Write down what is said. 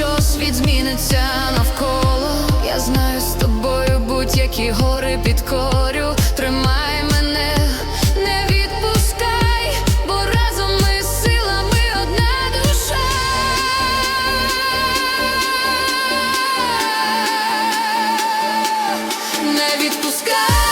що світ зміниться навколо. Я знаю з тобою будь-які гори під корю. Тримай мене, не відпускай, бо разом ми сила, ми одна душа. Не відпускай.